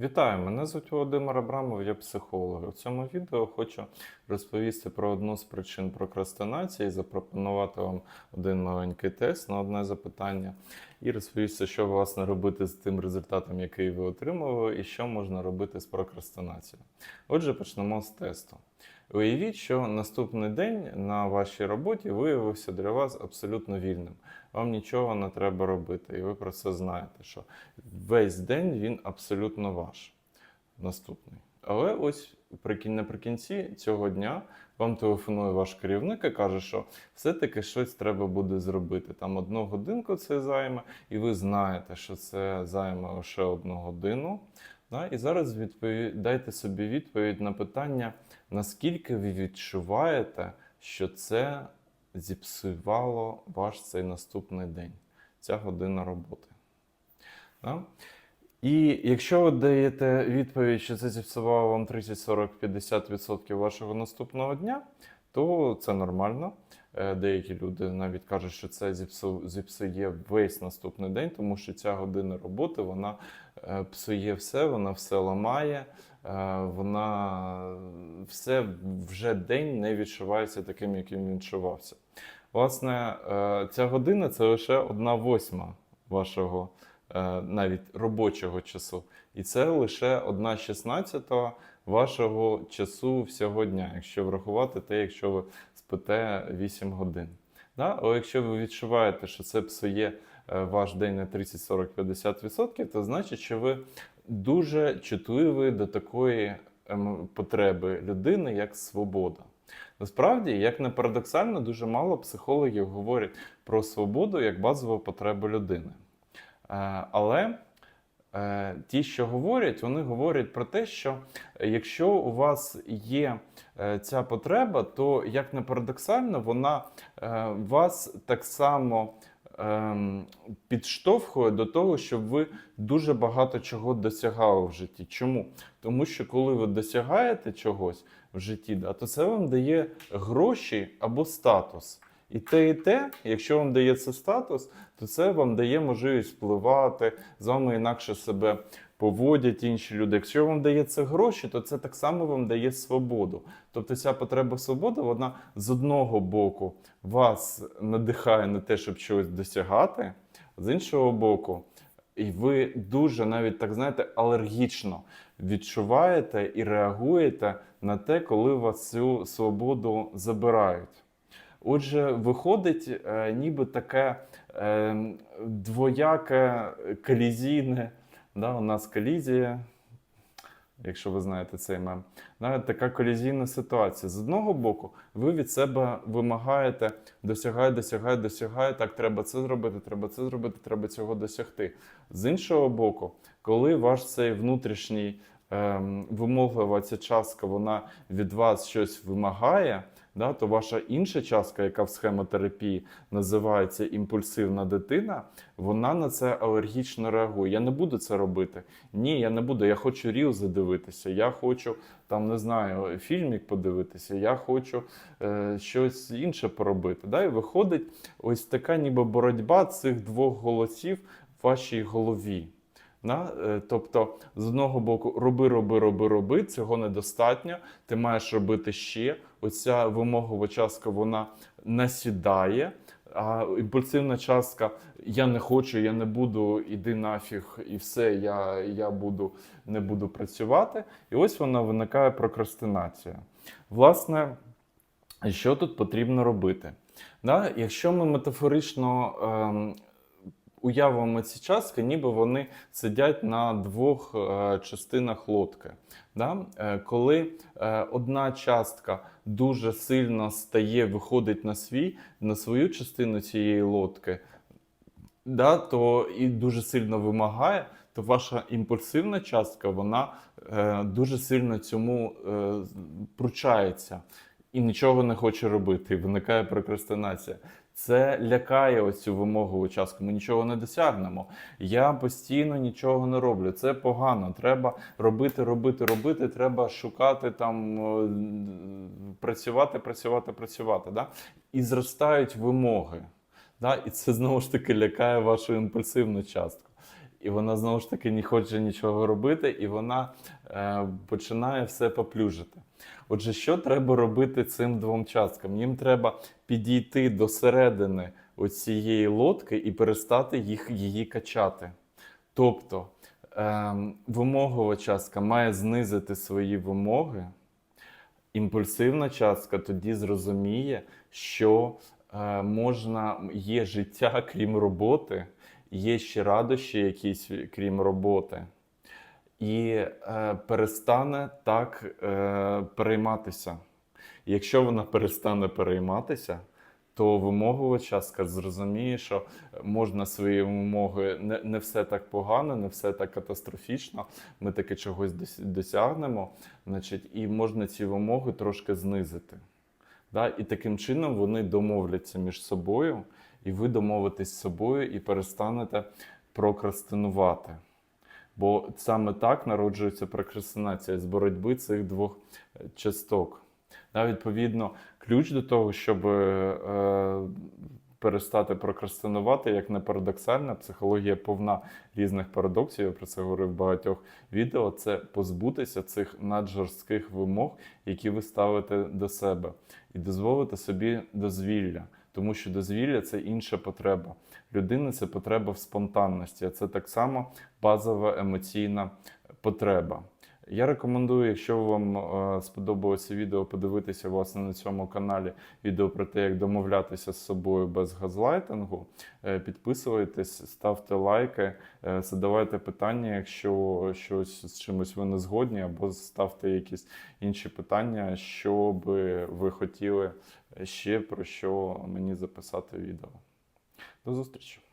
Вітаю, мене звуть Володимир Абрамов, я психолог. У цьому відео хочу розповісти про одну з причин прокрастинації, запропонувати вам один маленький тест на одне запитання і розповісти, що власне робити з тим результатом, який ви отримали, і що можна робити з прокрастинацією. Отже, почнемо з тесту. Уявіть, що наступний день на вашій роботі виявився для вас абсолютно вільним. Вам нічого не треба робити, і ви про це знаєте, що весь день він абсолютно ваш. Наступний. Але ось наприкінці цього дня вам телефонує ваш керівник і каже, що все-таки щось треба буде зробити. Там одну годинку це займе, і ви знаєте, що це займе лише одну годину. Да? І зараз дайте собі відповідь на питання, наскільки ви відчуваєте, що це зіпсувало ваш цей наступний день, ця година роботи. Да? І якщо ви даєте відповідь, що це зіпсувало вам 30, 40, 50% вашого наступного дня, то це нормально. Е, Деякі люди навіть кажуть, що це зіпсу- зіпсує весь наступний день, тому що ця година роботи вона е, псує все, вона все ламає, е, вона все вже день не відчувається таким, яким він відчувався. Власне, ця година це лише одна восьма вашого навіть робочого часу. І це лише одна шістнадцята вашого часу всього дня, якщо врахувати те, якщо ви спите 8 годин. Да? Але якщо ви відчуваєте, що це псує е, ваш день на 30, 40, 50%, то значить, що ви дуже чутливі до такої ем, потреби людини, як свобода. Насправді, як не парадоксально, дуже мало психологів говорять про свободу як базову потребу людини. Е, Але е, ті, що говорять, вони говорять про те, що якщо у вас є е, ця потреба, то як не парадоксально, вона е, вас так само ем, підштовхує до того, щоб ви дуже багато чого досягали в житті. Чому? Тому що коли ви досягаєте чогось в житті, то це вам дає гроші або статус. І те, і те, якщо вам дає це статус, то це вам дає можливість впливати, з вами інакше себе поводять інші люди. Якщо вам дає це гроші, то це так само вам дає свободу. Тобто ця потреба свободи, вона з одного боку вас надихає на те, щоб чогось досягати, з іншого боку, і ви дуже навіть так знаєте, алергічно відчуваєте і реагуєте на те, коли вас цю свободу забирають. Отже, виходить е, ніби таке е, двояке колізійне. Да, у нас колізія, якщо ви знаєте цей мем, да, така колізійна ситуація. З одного боку, ви від себе вимагаєте, досягай, досягай, досягай, так, треба це зробити, треба це зробити, треба цього досягти. З іншого боку, коли ваш цей внутрішній ем, вимоглива ця частка, вона від вас щось вимагає, да, то ваша інша частка, яка в схемотерапії називається імпульсивна дитина, вона на це алергічно реагує. Я не буду це робити. Ні, я не буду. Я хочу рілзи дивитися. Я хочу там не знаю, фільмік подивитися. Я хочу е, щось інше поробити. Да? І виходить ось така, ніби боротьба цих двох голосів в вашій голові. Да? Е, Тобто, з одного боку, роби, роби, роби, роби, цього недостатньо. Ти маєш робити ще. Оця вимогова частка вона насідає. А імпульсивна частка я не хочу, я не буду, іди нафіг, і все, я, я буду, не буду працювати. І ось вона виникає прокрастинація. Власне, що тут потрібно робити? Да? Якщо ми метафорично ем, уявимо ці частки, ніби вони сидять на двох е, частинах лодки. Да? Е, коли е, одна частка дуже сильно стає, виходить на свій, на свою частину цієї лодки, да, то і дуже сильно вимагає, то ваша імпульсивна частка вона дуже сильно цьому пручається і нічого не хоче робити, і виникає прокрастинація. Це лякає оцю вимогу у час. Ми нічого не досягнемо. Я постійно нічого не роблю. Це погано. Треба робити, робити, робити. Треба шукати там, працювати, працювати, працювати. Да? І зростають вимоги. Да? І це знову ж таки лякає вашу імпульсивну частку. І вона знову ж таки не хоче нічого робити, і вона е, починає все поплюжити. Отже, що треба робити цим двом часткам? Їм треба підійти до середини оцієї лодки і перестати їх, її качати. Тобто ем, вимогова частка має знизити свої вимоги. Імпульсивна частка тоді зрозуміє, що е, можна, є життя крім роботи, є ще радощі якісь крім роботи, і е, перестане так е, перейматися. Якщо вона перестане перейматися, то вимогова частка зрозуміє, що можна свої вимоги не, не все так погано, не все так катастрофічно. Ми таки чогось досягнемо, значить, і можна ці вимоги трошки знизити. Да? І таким чином вони домовляться між собою, і ви домовитесь з собою і перестанете прокрастинувати. Бо саме так народжується прокрастинація з боротьби цих двох е, часток. Да, відповідно, ключ до того, щоб е, перестати прокрастинувати, як не парадоксально, психологія повна різних парадоксів. Я про це говорив в багатьох відео. Це позбутися цих наджорстких вимог, які ви ставите до себе, і дозволити собі дозвілля. Тому що дозвілля це інша потреба. Людини це потреба в спонтанності, а це так само базова емоційна потреба. Я рекомендую, якщо вам е, сподобалося відео, подивитися власне на цьому каналі відео про те, як домовлятися з собою без газлайтингу. Е, Підписуйтесь, ставте лайки, е, задавайте питання, якщо щось з чимось ви не згодні, або ставте якісь інші питання, що би ви хотіли ще про що мені записати відео. До зустрічі!